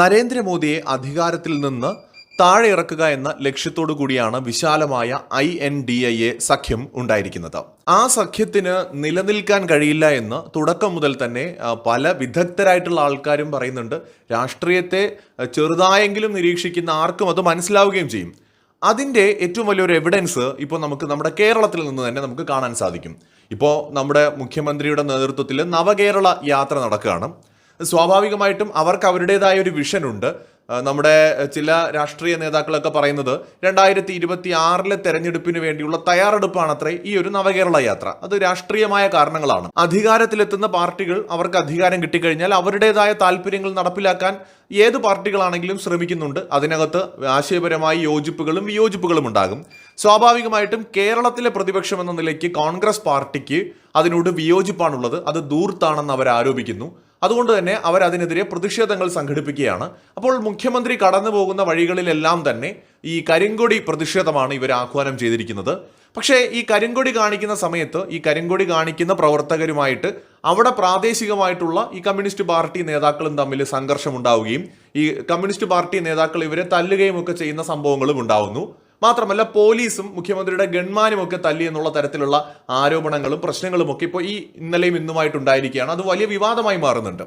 നരേന്ദ്രമോദിയെ അധികാരത്തിൽ നിന്ന് താഴെ ഇറക്കുക എന്ന ലക്ഷ്യത്തോടു കൂടിയാണ് വിശാലമായ I N D I A സഖ്യം ഉണ്ടായിരിക്കുന്നത്. ആ സഖ്യത്തിന് നിലനിൽക്കാൻ കഴിയില്ല എന്ന് തുടക്കം മുതൽ തന്നെ പല വിദഗ്ധരായിട്ടുള്ള ആൾക്കാരും പറയുന്നുണ്ട്. രാഷ്ട്രീയത്തെ ചെറുതായെങ്കിലും നിരീക്ഷിക്കുന്ന ആർക്കും അത് മനസ്സിലാവുകയും ചെയ്യും. അതിന്റെ ഏറ്റവും വലിയൊരു എവിഡൻസ് ഇപ്പോൾ നമുക്ക് നമ്മുടെ കേരളത്തിൽ നിന്ന് തന്നെ നമുക്ക് കാണാൻ സാധിക്കും. ഇപ്പോൾ നമ്മുടെ മുഖ്യമന്ത്രിയുടെ നേതൃത്വത്തിൽ നവകേരള യാത്ര നടക്കുകയാണ്. സ്വാഭാവികമായിട്ടും അവർക്ക് അവരുടേതായ ഒരു വിഷൻ ഉണ്ട്. നമ്മുടെ ചില രാഷ്ട്രീയ നേതാക്കളൊക്കെ പറയുന്നത് രണ്ടായിരത്തി ഇരുപത്തി ആറിലെ തെരഞ്ഞെടുപ്പിന് വേണ്ടിയുള്ള തയ്യാറെടുപ്പാണത്രേ ഈ ഒരു നവകേരള യാത്ര. അത് രാഷ്ട്രീയമായ കാരണങ്ങളാണ്. അധികാരത്തിലെത്തുന്ന പാർട്ടികൾ അവർക്ക് അധികാരം കിട്ടിക്കഴിഞ്ഞാൽ അവരുടേതായ താല്പര്യങ്ങൾ നടപ്പിലാക്കാൻ ഏത് പാർട്ടികളാണെങ്കിലും ശ്രമിക്കുന്നുണ്ട്. അതിനകത്ത് ആശയപരമായി യോജിപ്പുകളും വിയോജിപ്പുകളും ഉണ്ടാകും. സ്വാഭാവികമായിട്ടും കേരളത്തിലെ പ്രതിപക്ഷം എന്ന നിലയ്ക്ക് കോൺഗ്രസ് പാർട്ടിക്ക് അതിനോട് വിയോജിപ്പാണുള്ളത്. അത് ദൂർത്താണെന്ന് അവർ ആരോപിക്കുന്നു. അതുകൊണ്ട് തന്നെ അവർ അതിനെതിരെ പ്രതിഷേധങ്ങൾ സംഘടിപ്പിക്കുകയാണ്. അപ്പോൾ മുഖ്യമന്ത്രി കടന്നു പോകുന്ന വഴികളിലെല്ലാം തന്നെ ഈ കരിങ്കൊടി പ്രതിഷേധമാണ് ഇവർ ആഹ്വാനം ചെയ്തിരിക്കുന്നത്. പക്ഷേ ഈ കരിങ്കൊടി കാണിക്കുന്ന സമയത്ത് ഈ കരിങ്കൊടി കാണിക്കുന്ന പ്രവർത്തകരുമായിട്ട് അവിടെ പ്രാദേശികമായിട്ടുള്ള ഈ കമ്മ്യൂണിസ്റ്റ് പാർട്ടി നേതാക്കളും തമ്മിൽ സംഘർഷം ഉണ്ടാവുകയും ഈ കമ്മ്യൂണിസ്റ്റ് പാർട്ടി നേതാക്കൾ ഇവരെ തല്ലുകയും ഒക്കെ ചെയ്യുന്ന സംഭവങ്ങളും ഉണ്ടാവുന്നു. മാത്രമല്ല പോലീസും മുഖ്യമന്ത്രിയുടെ ഗൺമാനും ഒക്കെ തല്ലി എന്നുള്ള തരത്തിലുള്ള ആരോപണങ്ങളും പ്രശ്നങ്ങളും ഒക്കെ ഇപ്പോൾ ഈ ഇന്നലെയും ഇന്നുമായിട്ട് ഉണ്ടായിരിക്കുകയാണ് അത് വലിയ വിവാദമായി മാറുന്നുണ്ട്.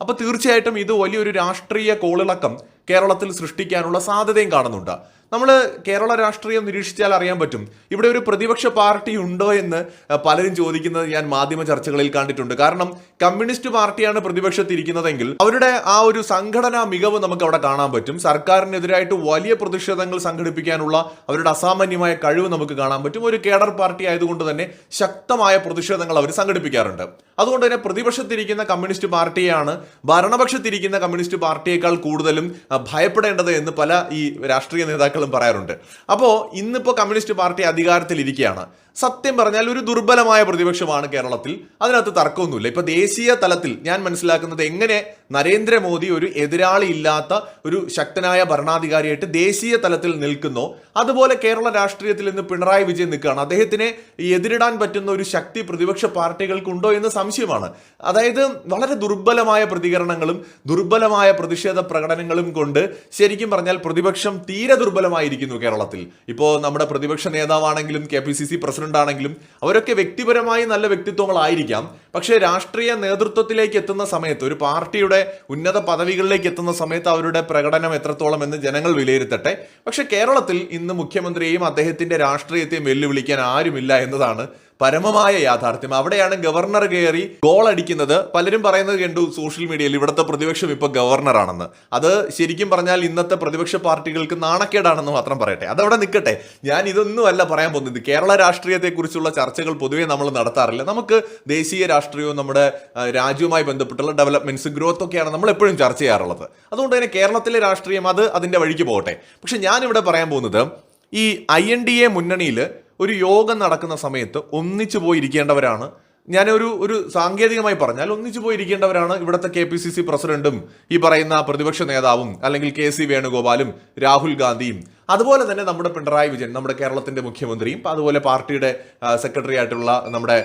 അപ്പോൾ തീർച്ചയായിട്ടും ഇത് വലിയൊരു രാഷ്ട്രീയ കോളിളക്കം കേരളത്തിൽ സൃഷ്ടിക്കാനുള്ള സാധ്യതയും കാണുന്നുണ്ട്. നമ്മൾ കേരള രാഷ്ട്രീയം നിരീക്ഷിച്ചാൽ അറിയാൻ പറ്റും. ഇവിടെ ഒരു പ്രതിപക്ഷ പാർട്ടി ഉണ്ടോ എന്ന് പലരും ചോദിക്കുന്നത് ഞാൻ മാധ്യമ ചർച്ചകളിൽ കണ്ടിട്ടുണ്ട്. കാരണം കമ്മ്യൂണിസ്റ്റ് പാർട്ടിയാണ് പ്രതിപക്ഷത്തിരിക്കുന്നതെങ്കിൽ അവരുടെ ആ ഒരു സംഘടനാ മികവ് നമുക്ക് അവിടെ കാണാൻ പറ്റും. സർക്കാരിനെതിരായിട്ട് വലിയ പ്രതിഷേധങ്ങൾ സംഘടിപ്പിക്കാനുള്ള അവരുടെ അസാമാന്യമായ കഴിവ് നമുക്ക് കാണാൻ പറ്റും. ഒരു കേഡർ പാർട്ടി ആയതുകൊണ്ട് തന്നെ ശക്തമായ പ്രതിഷേധങ്ങൾ അവർ സംഘടിപ്പിക്കാറുണ്ട്. അതുകൊണ്ട് തന്നെ പ്രതിപക്ഷത്തിരിക്കുന്ന കമ്മ്യൂണിസ്റ്റ് പാർട്ടിയാണ് ഭരണപക്ഷത്തിരിക്കുന്ന കമ്മ്യൂണിസ്റ്റ് പാർട്ടിയേക്കാൾ കൂടുതലും ഭയപ്പെടേണ്ടത് എന്ന് പല ഈ രാഷ്ട്രീയ നേതാക്കളും പറയാറുണ്ട്. അപ്പോൾ ഇന്നിപ്പോൾ കമ്മ്യൂണിസ്റ്റ് പാർട്ടി അധികാരത്തിലിരിക്കുകയാണ്. സത്യം പറഞ്ഞാൽ ഒരു ദുർബലമായ പ്രതിപക്ഷമാണ് കേരളത്തിൽ. അതിനകത്ത് തർക്കമൊന്നുമില്ല. ഇപ്പൊ ദേശീയ തലത്തിൽ ഞാൻ മനസ്സിലാക്കുന്നത് എങ്ങനെ നരേന്ദ്രമോദി ഒരു എതിരാളി ഇല്ലാത്ത ഒരു ശക്തനായ ഭരണാധികാരിയായിട്ട് ദേശീയ തലത്തിൽ നിൽക്കുന്നു അതുപോലെ കേരള രാഷ്ട്രീയത്തിൽ ഇന്ന് പിണറായി വിജയൻ നിൽക്കുകയാണ്. അദ്ദേഹത്തിനെ എതിരിടാൻ പറ്റുന്ന ഒരു ശക്തി പ്രതിപക്ഷ പാർട്ടികൾക്കുണ്ടോ എന്ന് സംശയമാണ്. അതായത് വളരെ ദുർബലമായ പ്രതികരണങ്ങളും ദുർബലമായ പ്രതിഷേധ പ്രകടനങ്ങളും കൊണ്ട് ശരിക്കും പറഞ്ഞാൽ പ്രതിപക്ഷം തീരെ ദുർബലമായിരിക്കുന്നു കേരളത്തിൽ. ഇപ്പോൾ നമ്മുടെ പ്രതിപക്ഷ നേതാവാണെങ്കിലും K P C C president ആണെങ്കിലും അവരൊക്കെ വ്യക്തിപരമായി നല്ല വ്യക്തിത്വങ്ങളായിരിക്കാം. പക്ഷേ രാഷ്ട്രീയ നേതൃത്വത്തിലേക്ക് എത്തുന്ന സമയത്ത് ഒരു പാർട്ടിയുടെ ഉന്നത പദവികളിലേക്ക് എത്തുന്ന സമയത്ത് അവരുടെ പ്രകടനം എത്രത്തോളം എന്ന് ജനങ്ങൾ വിലയിരുത്തട്ടെ. പക്ഷേ കേരളത്തിൽ ഇന്ന് മുഖ്യമന്ത്രിയെയും അദ്ദേഹത്തിന്റെ രാഷ്ട്രീയത്തെയും വെല്ലുവിളിക്കാൻ ആരുമില്ല എന്നതാണ് പരമമായ യാഥാർത്ഥ്യം. അവിടെയാണ് ഗവർണർ കയറി ഗോൾ അടിക്കുന്നത്. പലരും പറയുന്നത് കണ്ടു സോഷ്യൽ മീഡിയയിൽ ഇവിടുത്തെ പ്രതിപക്ഷം ഇപ്പൊ ഗവർണറാണെന്ന്. അത് ശരിക്കും പറഞ്ഞാൽ ഇന്നത്തെ പ്രതിപക്ഷ പാർട്ടികൾക്ക് നാണക്കേടാണെന്ന് മാത്രം പറയട്ടെ. അതവിടെ നിൽക്കട്ടെ. ഞാൻ ഇതൊന്നും അല്ല പറയാൻ പോകുന്നത്. കേരള രാഷ്ട്രീയത്തെക്കുറിച്ചുള്ള ചർച്ചകൾ പൊതുവേ നമ്മൾ നടത്താറില്ല. നമുക്ക് ദേശീയ രാഷ്ട്രീയവും നമ്മുടെ രാജ്യവുമായി ബന്ധപ്പെട്ടുള്ള ഡെവലപ്മെന്റ്സ് ഗ്രോത്ത് ഒക്കെയാണ് നമ്മൾ എപ്പോഴും ചർച്ച ചെയ്യാറുള്ളത്. അതുകൊണ്ട് തന്നെ കേരളത്തിലെ രാഷ്ട്രീയം അത് അതിന്റെ വഴിക്ക് പോകട്ടെ. പക്ഷെ ഞാനിവിടെ പറയാൻ പോകുന്നത് ഈ ഐ എൻ ഡി എ മുന്നണിയിൽ ഒരു യോഗം നടക്കുന്ന സമയത്ത് ഒന്നിച്ചു പോയിരിക്കേണ്ടവരാണ്. ഞാനൊരു ഒരു സാങ്കേതികമായി പറഞ്ഞാൽ ഒന്നിച്ചു പോയിരിക്കേണ്ടവരാണ് ഇവിടുത്തെ കെ പി സി സി പ്രസിഡന്റും ഈ പറയുന്ന പ്രതിപക്ഷ നേതാവും അല്ലെങ്കിൽ കെ സി വേണുഗോപാലും രാഹുൽ ഗാന്ധിയും. അതുപോലെ തന്നെ നമ്മുടെ പിണറായി വിജയൻ നമ്മുടെ കേരളത്തിന്റെ മുഖ്യമന്ത്രിയും അതുപോലെ പാർട്ടിയുടെ സെക്രട്ടറി ആയിട്ടുള്ള നമ്മുടെ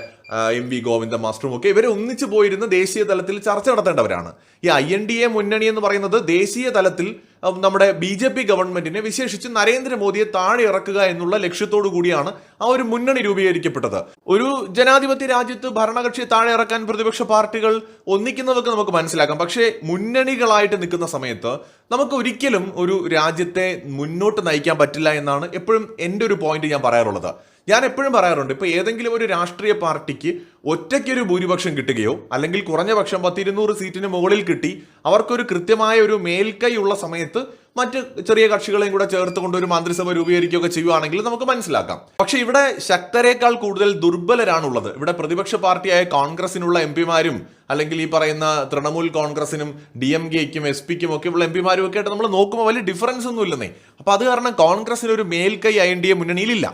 എം വി ഗോവിന്ദ മാസ്റ്ററും ഒക്കെ ഇവരെ ഒന്നിച്ചു പോയിരുന്ന ദേശീയ തലത്തിൽ ചർച്ച നടത്തേണ്ടവരാണ്. ഈ ഐ എൻ ഡി എ മുന്നണി എന്ന് പറയുന്നത് ദേശീയ തലത്തിൽ നമ്മുടെ ബി ജെ പി ഗവൺമെന്റിനെ വിശേഷിച്ച് നരേന്ദ്രമോദിയെ താഴെ ഇറക്കുക എന്നുള്ള ലക്ഷ്യത്തോടു കൂടിയാണ് ആ ഒരു മുന്നണി രൂപീകരിക്കപ്പെട്ടത്. ഒരു ജനാധിപത്യ രാജ്യത്ത് ഭരണകക്ഷിയെ താഴെ ഇറക്കാൻ പ്രതിപക്ഷ പാർട്ടികൾ ഒന്നിക്കുന്നതൊക്കെ നമുക്ക് മനസ്സിലാക്കാം. പക്ഷേ മുന്നണികളായിട്ട് നിൽക്കുന്ന സമയത്ത് നമുക്ക് ഒരിക്കലും ഒരു രാജ്യത്തെ മുന്നോട്ട് നയിക്കാൻ പറ്റില്ല എന്നാണ് എപ്പോഴും എന്റെ ഒരു പോയിന്റ് ഞാൻ പറയാറുള്ളത്. ഞാൻ എപ്പോഴും പറയാറുണ്ട് ഇപ്പോൾ ഏതെങ്കിലും ഒരു രാഷ്ട്രീയ പാർട്ടിക്ക് ഒറ്റയ്ക്കൊരു ഭൂരിപക്ഷം കിട്ടുകയോ അല്ലെങ്കിൽ കുറഞ്ഞ പക്ഷം പത്തിരുന്നൂറ് സീറ്റിന് മുകളിൽ കിട്ടി അവർക്കൊരു കൃത്യമായ ഒരു മേൽക്കൈ ഉള്ള സമയത്ത് മറ്റ് ചെറിയ കക്ഷികളെയും കൂടെ ചേർത്തുകൊണ്ട് ഒരു മന്ത്രിസഭ രൂപീകരിക്കുകയൊക്കെ ചെയ്യുവാണെങ്കിൽ നമുക്ക് മനസ്സിലാക്കാം. പക്ഷേ ഇവിടെ ശക്തരേക്കാൾ കൂടുതൽ ദുർബലരാണുള്ളത്. ഇവിടെ പ്രതിപക്ഷ പാർട്ടിയായ കോൺഗ്രസിനുള്ള എം പിമാരും അല്ലെങ്കിൽ ഈ പറയുന്ന തൃണമൂൽ കോൺഗ്രസിനും ഡി എം കെക്കും എസ് പിക്കും ഒക്കെ ഉള്ള എം പിമാരും ഒക്കെ ആയിട്ട് നമ്മൾ നോക്കുമ്പോൾ വലിയ ഡിഫറൻസ് ഒന്നും ഇല്ലെന്നേ. അപ്പോൾ അത് കാരണം കോൺഗ്രസിന് ഒരു മേൽക്കൈ ഐ എൻ ഡി എ മുന്നണിയിലില്ല.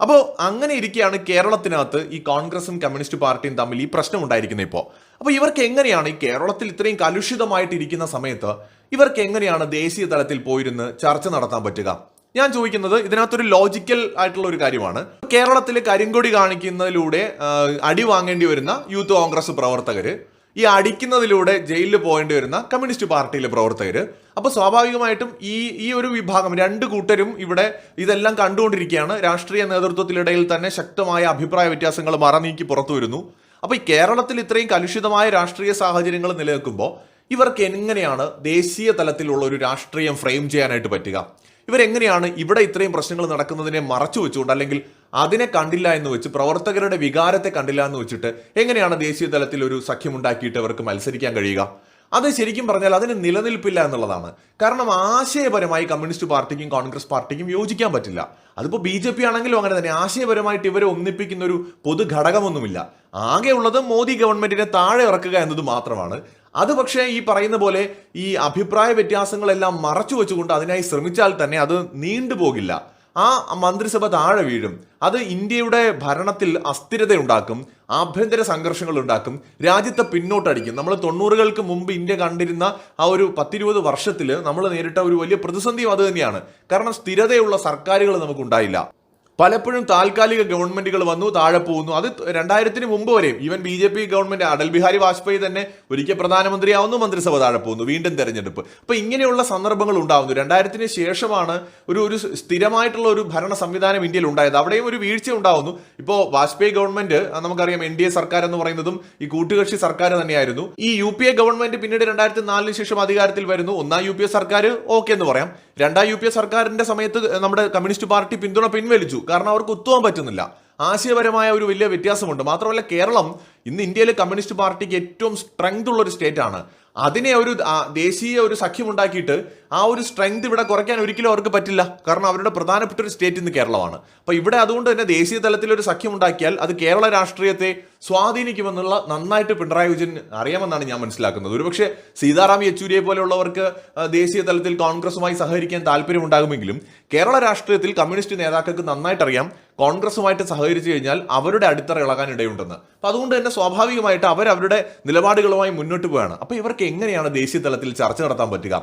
അപ്പോൾ അങ്ങനെ ഇരിക്കുകയാണ് കേരളത്തിനകത്ത് ഈ കോൺഗ്രസും കമ്മ്യൂണിസ്റ്റ് പാർട്ടിയും തമ്മിൽ ഈ പ്രശ്നം ഉണ്ടായിരിക്കുന്നത് ഇപ്പോൾ അപ്പോൾ ഇവർക്ക് എങ്ങനെയാണ് ഈ കേരളത്തിൽ ഇത്രയും കലുഷിതമായിട്ടിരിക്കുന്ന സമയത്ത് ഇവർക്ക് എങ്ങനെയാണ് ദേശീയ തലത്തിൽ പോയിരുന്ന് ചർച്ച നടത്താൻ പറ്റുക? ഞാൻ ചോദിക്കുന്നത് ഇതിനകത്തൊരു ലോജിക്കൽ ആയിട്ടുള്ള ഒരു കാര്യമാണ്. കേരളത്തിൽ കരിങ്കൊടി കാണിക്കുന്നതിലൂടെ അടി വാങ്ങേണ്ടി വരുന്ന യൂത്ത് കോൺഗ്രസ് പ്രവർത്തകർ ഈ അടിക്കുന്നതിലൂടെ ജയിലിൽ പോകേണ്ടി വരുന്ന കമ്മ്യൂണിസ്റ്റ് പാർട്ടിയിലെ പ്രവർത്തകർ അപ്പോൾ സ്വാഭാവികമായിട്ടും ഈ ഈ ഒരു വിഭാഗം രണ്ട് കൂട്ടരും ഇവിടെ ഇതെല്ലാം കണ്ടുകൊണ്ടിരിക്കുകയാണ്. രാഷ്ട്രീയ നേതൃത്വത്തിനിടയിൽ തന്നെ ശക്തമായ അഭിപ്രായ വ്യത്യാസങ്ങൾ മറനീക്കി പുറത്തു വരുന്നു അപ്പൊ ഈ കേരളത്തിൽ ഇത്രയും കലുഷിതമായ രാഷ്ട്രീയ സാഹചര്യങ്ങൾ നിലനിൽക്കുമ്പോൾ ഇവർക്ക് എങ്ങനെയാണ് ദേശീയ തലത്തിലുള്ള ഒരു രാഷ്ട്രീയം ഫ്രെയിം ചെയ്യാനായിട്ട് പറ്റുക? ഇവരെങ്ങനെയാണ് ഇവിടെ ഇത്രയും പ്രശ്നങ്ങൾ നടക്കുന്നതിനെ മറച്ചു വെച്ചുകൊണ്ട് അല്ലെങ്കിൽ അതിനെ കണ്ടില്ല എന്ന് വെച്ച് പ്രവർത്തകരുടെ വികാരത്തെ കണ്ടില്ല എന്ന് വെച്ചിട്ട് എങ്ങനെയാണ് ദേശീയ തലത്തിൽ ഒരു സഖ്യമുണ്ടാക്കിയിട്ട് അവർക്ക് മത്സരിക്കാൻ കഴിയുക? അത് ശരിക്കും പറഞ്ഞാൽ അതിന് നിലനിൽപ്പില്ല എന്നുള്ളതാണ്. കാരണം ആശയപരമായി കമ്മ്യൂണിസ്റ്റ് പാർട്ടിക്കും കോൺഗ്രസ് പാർട്ടിക്കും യോജിക്കാൻ പറ്റില്ല. അതിപ്പോൾ ബി ജെ പി ആണെങ്കിലും അങ്ങനെ തന്നെ. ആശയപരമായിട്ട് ഇവരെ ഒന്നിപ്പിക്കുന്ന ഒരു പൊതു ഘടകമൊന്നുമില്ല ഉള്ളത് മോദി ഗവൺമെന്റിനെ താഴെ ഇറക്കുക എന്നത് മാത്രമാണ്. അത് പക്ഷേ ഈ പറയുന്ന പോലെ ഈ അഭിപ്രായ വ്യത്യാസങ്ങളെല്ലാം മറച്ചു വെച്ചുകൊണ്ട് അതിനായി ശ്രമിച്ചാൽ തന്നെ അത് നീണ്ടുപോകില്ല ആ മന്ത്രിസഭ താഴെ വീഴും. അത് ഇന്ത്യയുടെ ഭരണത്തിൽ അസ്ഥിരത ഉണ്ടാക്കും ആഭ്യന്തര സംഘർഷങ്ങൾ ഉണ്ടാക്കും രാജ്യത്തെ പിന്നോട്ടടിക്കും. നമ്മൾ തൊണ്ണൂറുകൾക്ക് മുമ്പ് ഇന്ത്യ കണ്ടിരുന്ന ആ ഒരു പത്തിരുപത് വർഷത്തിൽ നമ്മൾ നേരിട്ട ഒരു വലിയ പ്രതിസന്ധിയും അത് തന്നെയാണ്. കാരണം സ്ഥിരതയുള്ള സർക്കാരുകൾ നമുക്കുണ്ടായില്ല. പലപ്പോഴും താൽക്കാലിക ഗവൺമെന്റുകൾ വന്നു താഴെ പോകുന്നു. അത് രണ്ടായിരത്തിന് മുമ്പ് വരെയും. Even B J P government Atal Bihari Vajpayee തന്നെ ഒരിക്കൽ പ്രധാനമന്ത്രിയാവുന്നു മന്ത്രിസഭ താഴെ പോകുന്നു. വീണ്ടും തെരഞ്ഞെടുപ്പ്. അപ്പൊ ഇങ്ങനെയുള്ള സന്ദർഭങ്ങൾ ഉണ്ടാകുന്നു രണ്ടായിരത്തിന് ശേഷമാണ് ഒരു ഒരു സ്ഥിരമായിട്ടുള്ള ഒരു ഭരണ സംവിധാനം ഇന്ത്യയിൽ ഉണ്ടായത്. അവിടെയും ഒരു വീഴ്ച ഉണ്ടാവുന്നു. ഇപ്പോൾ വാജ്പേയി ഗവൺമെന്റ് നമുക്കറിയാം എൻ ഡി എ സർക്കാർ എന്ന് പറയുന്നതും ഈ കൂട്ടുകക്ഷി സർക്കാർ തന്നെയായിരുന്നു. ഈ യു പി എ ഗവൺമെന്റ് പിന്നീട് രണ്ടായിരത്തി നാലിന് ശേഷം അധികാരത്തിൽ വരുന്നു. ഒന്നാം യു പി എ സർക്കാർ ഓക്കെ എന്ന് പറയാം. രണ്ടാം യു പി എ സർക്കാരിന്റെ സമയത്ത് നമ്മുടെ കമ്മ്യൂണിസ്റ്റ് പാർട്ടി പിന്തുണ പിൻവലിച്ചു. കാരണം അവർക്ക് ഒത്തുപോകാൻ പറ്റുന്നില്ല. ആശയപരമായ ഒരു വലിയ വ്യത്യാസമുണ്ട്. മാത്രമല്ല കേരളം ഇന്ന് ഇന്ത്യയിലെ കമ്മ്യൂണിസ്റ്റ് പാർട്ടിക്ക് ഏറ്റവും സ്ട്രെങ്ത് ഉള്ള ഒരു സ്റ്റേറ്റ് ആണ്. അതിനെ ഒരു ദേശീയ ഒരു സഖ്യം ഉണ്ടാക്കിയിട്ട് ആ ഒരു സ്ട്രെങ്ത് ഇവിടെ കുറയ്ക്കാൻ ഒരിക്കലും അവർക്ക് പറ്റില്ല. കാരണം അവരുടെ പ്രധാനപ്പെട്ട ഒരു സ്റ്റേറ്റ് ഇന്ന് കേരളമാണ്. അപ്പൊ ഇവിടെ അതുകൊണ്ട് തന്നെ ദേശീയ തലത്തിൽ ഒരു സഖ്യം ഉണ്ടാക്കിയാൽ അത് കേരള രാഷ്ട്രീയത്തെ സ്വാധീനിക്കുമെന്നുള്ള നന്നായിട്ട് പിണറായി വിജയൻ അറിയാമെന്നാണ് ഞാൻ മനസ്സിലാക്കുന്നത്. ഒരുപക്ഷെ സീതാറാം യെച്ചൂരിയെ പോലെയുള്ളവർക്ക് ദേശീയ തലത്തിൽ കോൺഗ്രസുമായി സഹകരിക്കാൻ താല്പര്യമുണ്ടാകുമെങ്കിലും കേരള രാഷ്ട്രീയത്തിൽ കമ്മ്യൂണിസ്റ്റ് നേതാക്കൾക്ക് നന്നായിട്ട് അറിയാം കോൺഗ്രസുമായിട്ട് സഹകരിച്ചു കഴിഞ്ഞാൽ അവരുടെ അടിത്തറ ഇളകാൻ ഇടയുണ്ടെന്ന്. അപ്പൊ അതുകൊണ്ട് തന്നെ സ്വാഭാവികമായിട്ട് അവർ അവരുടെ നിലപാടുകളുമായി മുന്നോട്ട് പോവുകയാണ് അപ്പോൾ ഇവർക്ക് എങ്ങനെയാണ് ദേശീയ തലത്തിൽ ചർച്ച നടത്താൻ പറ്റുക?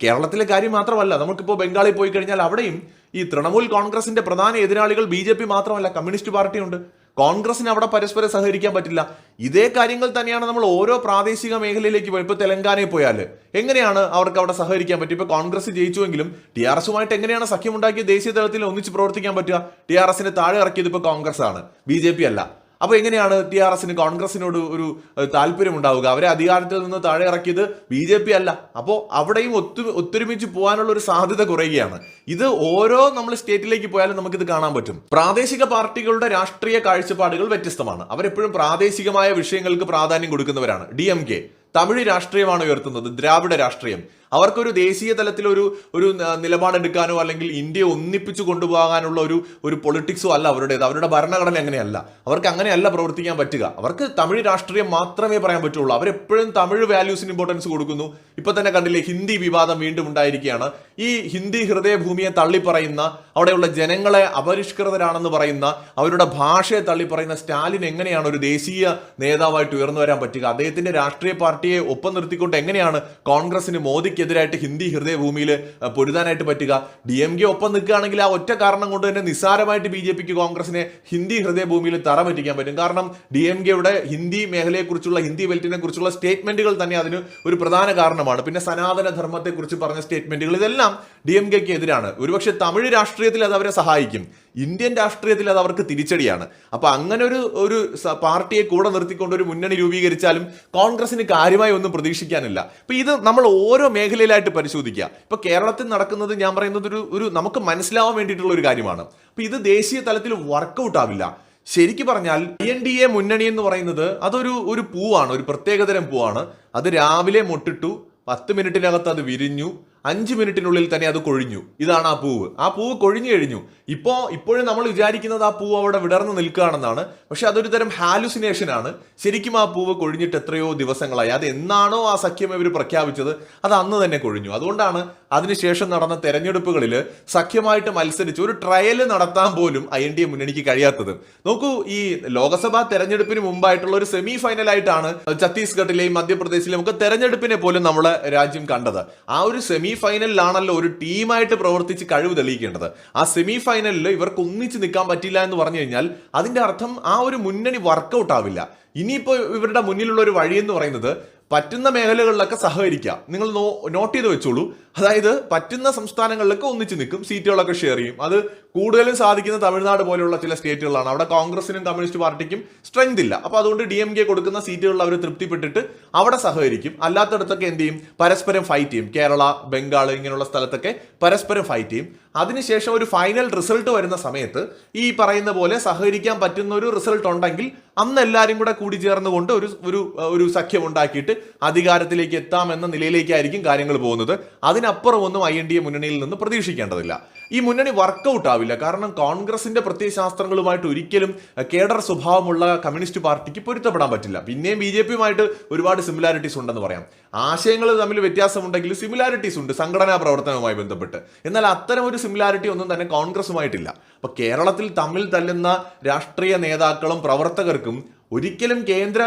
കേരളത്തിലെ കാര്യം മാത്രമല്ല നമുക്കിപ്പോൾ ബംഗാളിൽ പോയി കഴിഞ്ഞാൽ അവിടെയും ഈ തൃണമൂൽ കോൺഗ്രസിന്റെ പ്രധാന എതിരാളികൾ ബി ജെ പി മാത്രമല്ല കമ്മ്യൂണിസ്റ്റ് പാർട്ടിയുണ്ട്. കോൺഗ്രസിന് അവിടെ പരസ്പരം സഹകരിക്കാൻ പറ്റില്ല. ഇതേ കാര്യങ്ങൾ തന്നെയാണ് നമ്മൾ ഓരോ പ്രാദേശിക മേഖലയിലേക്ക് ഇപ്പോൾ തെലങ്കാനയിൽ പോയാൽ എങ്ങനെയാണ് അവർക്ക് അവിടെ സഹകരിക്കാൻ പറ്റും ഇപ്പോൾ കോൺഗ്രസ് ജയിച്ചുവെങ്കിലും ടി ആർ എസുമായിട്ട് എങ്ങനെയാണ് സഖ്യമുണ്ടാക്കി ദേശീയ തലത്തിൽ ഒന്നിച്ച് പ്രവർത്തിക്കാൻ പറ്റുക? ടി ആർ എസിന് താഴെ ഇറക്കിയത് ഇപ്പോൾ കോൺഗ്രസ് ആണ് ബി ജെ പി അല്ല. അപ്പൊ എങ്ങനെയാണ് ടി ആർ എസിന് കോൺഗ്രസിനോട് ഒരു താല്പര്യം ഉണ്ടാവുക അവരെ അധികാരത്തിൽ നിന്ന് താഴെ ഇറക്കിയത് ബി ജെ പി അല്ല. അപ്പോൾ അവിടെയും ഒത്തു ഒത്തൊരുമിച്ച് പോകാനുള്ള ഒരു സാധ്യത കുറയുകയാണ്. ഇത് ഓരോ നമ്മൾ സ്റ്റേറ്റിലേക്ക് പോയാലും നമുക്കിത് കാണാൻ പറ്റും. പ്രാദേശിക പാർട്ടികളുടെ രാഷ്ട്രീയ കാഴ്ചപ്പാടുകൾ വ്യത്യസ്തമാണ്. അവരെപ്പോഴും പ്രാദേശികമായ വിഷയങ്ങൾക്ക് പ്രാധാന്യം കൊടുക്കുന്നവരാണ്. D M K. തമിഴ് രാഷ്ട്രീയമാണ് ഉയർത്തുന്നത് ദ്രാവിഡ രാഷ്ട്രീയം. അവർക്കൊരു ദേശീയ തലത്തിൽ ഒരു ഒരു നിലപാടെടുക്കാനോ അല്ലെങ്കിൽ ഇന്ത്യയെ ഒന്നിപ്പിച്ചു കൊണ്ടുപോകാനുള്ള ഒരു ഒരു പൊളിറ്റിക്സോ അല്ല അവരുടേത്. അവരുടെ ഭരണഘടന അങ്ങനെയല്ല. അവർക്ക് അങ്ങനെയല്ല പ്രവർത്തിക്കാൻ പറ്റുക. അവർക്ക് തമിഴ് രാഷ്ട്രീയം മാത്രമേ പറയാൻ പറ്റുള്ളൂ. അവരെപ്പോഴും തമിഴ് വാല്യൂസിന് ഇമ്പോർട്ടൻസ് കൊടുക്കുന്നു. ഇപ്പൊ തന്നെ കണ്ടില്ലേ ഹിന്ദി വിവാദം വീണ്ടും ഉണ്ടായിരിക്കുകയാണ്. ഈ ഹിന്ദി ഹൃദയഭൂമിയെ തള്ളിപ്പറയുന്ന അവിടെയുള്ള ജനങ്ങളെ അപരിഷ്കൃതരാണെന്ന് പറയുന്ന അവരുടെ ഭാഷയെ തള്ളിപ്പറയുന്ന സ്റ്റാലിൻ എങ്ങനെയാണ് ഒരു ദേശീയ നേതാവായിട്ട് ഉയർന്നു വരാൻ പറ്റുക? അദ്ദേഹത്തിന്റെ രാഷ്ട്രീയ പാർട്ടിയെ ഒപ്പം നിർത്തിക്കൊണ്ട് എങ്ങനെയാണ് കോൺഗ്രസിന് മോദിക്കെതിരായിട്ട് ഹിന്ദി ഹൃദയഭൂമിയിൽ പൊരുതാനായിട്ട് പറ്റുക. ഡി എം കെ ഒപ്പം നിൽക്കുകയാണെങ്കിൽ ആ ഒറ്റ കാരണം കൊണ്ട് തന്നെ നിസ്സാരമായിട്ട് ബി ജെ പിക്ക് കോൺഗ്രസിനെ ഹിന്ദി ഹൃദയഭൂമിയിൽ തറ പറ്റിക്കാൻ പറ്റും. കാരണം ഡി എം കെയുടെ ഹിന്ദി മേഖലയെക്കുറിച്ചുള്ള ഹിന്ദി ബെൽറ്റിനെ കുറിച്ചുള്ള സ്റ്റേറ്റ്മെന്റുകൾ തന്നെ അതിന് ഒരു പ്രധാന കാരണമാണ്. പിന്നെ സനാതന ധർമ്മത്തെക്കുറിച്ച് പറഞ്ഞ സ്റ്റേറ്റ്മെന്റുകൾ ഇതെല്ലാം ഡി എം കെക്ക് എതിരാണ് ഒരുപക്ഷെ തമിഴ് രാഷ്ട്രീയത്തിൽ അത് അവരെ സഹായിക്കും. ഇന്ത്യൻ രാഷ്ട്രീയത്തിൽ അത് അവർക്ക് തിരിച്ചടിയാണ്. അപ്പൊ അങ്ങനെ ഒരു ഒരു പാർട്ടിയെ കൂടെ നിർത്തിക്കൊണ്ട് ഒരു മുന്നണി രൂപീകരിച്ചാലും കോൺഗ്രസിന് കാര്യമായി ഒന്നും പ്രതീക്ഷിക്കാനില്ല. അപ്പൊ ഇത് നമ്മൾ ഓരോ മേഖലയിലായിട്ട് പരിശോധിക്കുക. ഇപ്പൊ കേരളത്തിൽ നടക്കുന്നത് ഞാൻ പറയുന്നത് ഒരു ഒരു നമുക്ക് മനസ്സിലാവാൻ വേണ്ടിയിട്ടുള്ള ഒരു കാര്യമാണ്. അപ്പൊ ഇത് ദേശീയ തലത്തിൽ വർക്കൗട്ട് ആവില്ല. ശരിക്കും പറഞ്ഞാൽ ഐ എൻ ഡി എ മുന്നണി എന്ന് പറയുന്നത് അതൊരു ഒരു പൂവാണ്. ഒരു പ്രത്യേകതരം പൂവാണ്. അത് രാവിലെ മുട്ടിട്ടു പത്ത് മിനിറ്റിനകത്ത് അത് വിരിഞ്ഞു അഞ്ച് മിനിറ്റിനുള്ളിൽ തന്നെ അത് കൊഴിഞ്ഞു. ഇതാണ് ആ പൂവ്. ആ പൂവ് കൊഴിഞ്ഞു കഴിഞ്ഞു. ഇപ്പോൾ ഇപ്പോഴും നമ്മൾ വിചാരിക്കുന്നത് ആ പൂവ് അവിടെ വിടർന്ന് നിൽക്കുകയാണെന്നാണ്. പക്ഷെ അതൊരു തരം ഹാലുസിനേഷൻ ആണ്. ശരിക്കും ആ പൂവ് കൊഴിഞ്ഞിട്ട് എത്രയോ ദിവസങ്ങളായി. അത് എന്നാണോ ആ സഖ്യം ഇവർ പ്രഖ്യാപിച്ചത്? അത് അന്ന് തന്നെ കൊഴിഞ്ഞു. അതുകൊണ്ടാണ് അതിനുശേഷം നടന്ന തെരഞ്ഞെടുപ്പുകളിൽ സഖ്യമായിട്ട് മത്സരിച്ച് ഒരു ട്രയൽ നടത്താൻ പോലും ഐ എൻ ഡി എ മുന്നണിക്ക് കഴിയാത്തത്. നോക്കൂ ഈ ലോക്സഭാ തെരഞ്ഞെടുപ്പിന് മുമ്പായിട്ടുള്ള ഒരു സെമി ഫൈനലായിട്ടാണ് ഛത്തീസ്ഗഡിലെയും മധ്യപ്രദേശിലെയും ഒക്കെ തെരഞ്ഞെടുപ്പിനെ പോലും നമ്മളെ രാജ്യം കണ്ടത്. ആ ഒരു സെമി സെമി ഫൈനലിലാണല്ലോ ഒരു ടീമായിട്ട് പ്രവർത്തിച്ച് കഴിവ് തെളിയിക്കേണ്ടത്. ആ സെമി ഫൈനലിൽ ഇവർക്ക് ഒന്നിച്ച് നിൽക്കാൻ പറ്റില്ല എന്ന് പറഞ്ഞു കഴിഞ്ഞാൽ അതിന്റെ അർത്ഥം ആ ഒരു മുന്നണി വർക്കൗട്ട് ആവില്ല. ഇനിയിപ്പോ ഇവരുടെ മുന്നിലുള്ള ഒരു വഴി എന്ന് പറയുന്നത് പറ്റുന്ന മേഖലകളിലൊക്കെ സഹകരിക്കാം. നിങ്ങൾ നോട്ട് ചെയ്ത് വെച്ചോളൂ. അതായത് പറ്റുന്ന സംസ്ഥാനങ്ങളിലൊക്കെ ഒന്നിച്ച് നിൽക്കും സീറ്റുകളൊക്കെ ഷെയർ ചെയ്യും. അത് കൂടുതലും സാധിക്കുന്ന തമിഴ്നാട് പോലെയുള്ള ചില സ്റ്റേറ്റുകളാണ് അവിടെ കോൺഗ്രസിനും കമ്മ്യൂണിസ്റ്റ് പാർട്ടിക്കും സ്ട്രെങ്ത് ഇല്ല. അപ്പൊ അതുകൊണ്ട് ഡി എം കെ കൊടുക്കുന്ന സീറ്റുകളിൽ അവർ തൃപ്തിപ്പെട്ടിട്ട് അവിടെ സഹകരിക്കും. അല്ലാത്തടത്തൊക്കെ എന്ത് ചെയ്യും? പരസ്പരം ഫൈറ്റ് ചെയ്യും. കേരള ബംഗാൾ ഇങ്ങനെയുള്ള സ്ഥലത്തൊക്കെ പരസ്പരം ഫൈറ്റ് ചെയ്യും. അതിനുശേഷം ഒരു ഫൈനൽ റിസൾട്ട് വരുന്ന സമയത്ത് ഈ പറയുന്ന പോലെ സഹകരിക്കാൻ പറ്റുന്ന ഒരു റിസൾട്ട് ഉണ്ടെങ്കിൽ അന്ന് എല്ലാവരും കൂടെ കൂടി ചേർന്നുകൊണ്ട് ഒരു ഒരു ഒരു സഖ്യം ഉണ്ടാക്കിയിട്ട് അധികാരത്തിലേക്ക് എത്താമെന്ന നിലയിലേക്കായിരിക്കും കാര്യങ്ങൾ പോകുന്നത്. അതിനപ്പുറം ഒന്നും ഐ എൻ ഡി എ മുന്നണിയിൽ നിന്ന് പ്രതീക്ഷിക്കേണ്ടതില്ല. ഈ മുന്നണി വർക്കൗട്ട് ആവില്ല. കാരണം കോൺഗ്രസിന്റെ പ്രത്യയശാസ്ത്രങ്ങളുമായിട്ട് ഒരിക്കലും കേഡർ സ്വഭാവമുള്ള കമ്മ്യൂണിസ്റ്റ് പാർട്ടിക്ക് പൊരുത്തപ്പെടാൻ പറ്റില്ല. പിന്നെയും ബി ജെ പിയുമായിട്ട് ഒരുപാട് സിമിലാരിറ്റീസ് ഉണ്ടെന്ന് പറയാം. ആശയങ്ങൾ തമ്മിൽ വ്യത്യാസമുണ്ടെങ്കിൽ സിമിലാരിറ്റീസ് ഉണ്ട് സംഘടനാ പ്രവർത്തനവുമായി ബന്ധപ്പെട്ട്. എന്നാൽ അത്തരം ഒരു സിമിലാരിറ്റി ഒന്നും തന്നെ കോൺഗ്രസുമായിട്ടില്ല. അപ്പൊ കേരളത്തിൽ തമ്മിൽ തല്ലുന്ന രാഷ്ട്രീയ നേതാക്കളും പ്രവർത്തകർക്കും ഒരിക്കലും കേന്ദ്ര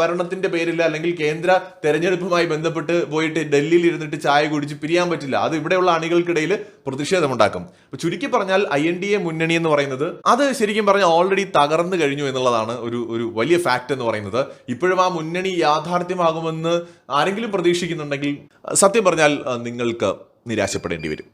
ഭരണത്തിന്റെ പേരിൽ അല്ലെങ്കിൽ കേന്ദ്ര തെരഞ്ഞെടുപ്പുമായി ബന്ധപ്പെട്ട് പോയിട്ട് ഡൽഹിയിൽ ഇരുന്നിട്ട് ചായ കുടിച്ച് പിരിയാൻ പറ്റില്ല. അത് ഇവിടെയുള്ള അണികൾക്കിടയിൽ പ്രതിഷേധമുണ്ടാക്കും. അപ്പൊ ചുരുക്കി പറഞ്ഞാൽ ഐ എൻ ഡി എ മുന്നണി എന്ന് പറയുന്നത് അത് ശരിക്കും പറഞ്ഞാൽ ഓൾറെഡി തകർന്നു കഴിഞ്ഞു എന്നുള്ളതാണ് ഒരു ഒരു വലിയ ഫാക്ട് എന്ന് പറയുന്നത്. ഇപ്പോഴും ആ മുന്നണി യാഥാർത്ഥ്യമാകുമെന്ന് ആരെങ്കിലും പ്രതീക്ഷിക്കുന്നുണ്ടെങ്കിൽ സത്യം പറഞ്ഞാൽ നിങ്ങൾക്ക് നിരാശപ്പെടേണ്ടി വരും.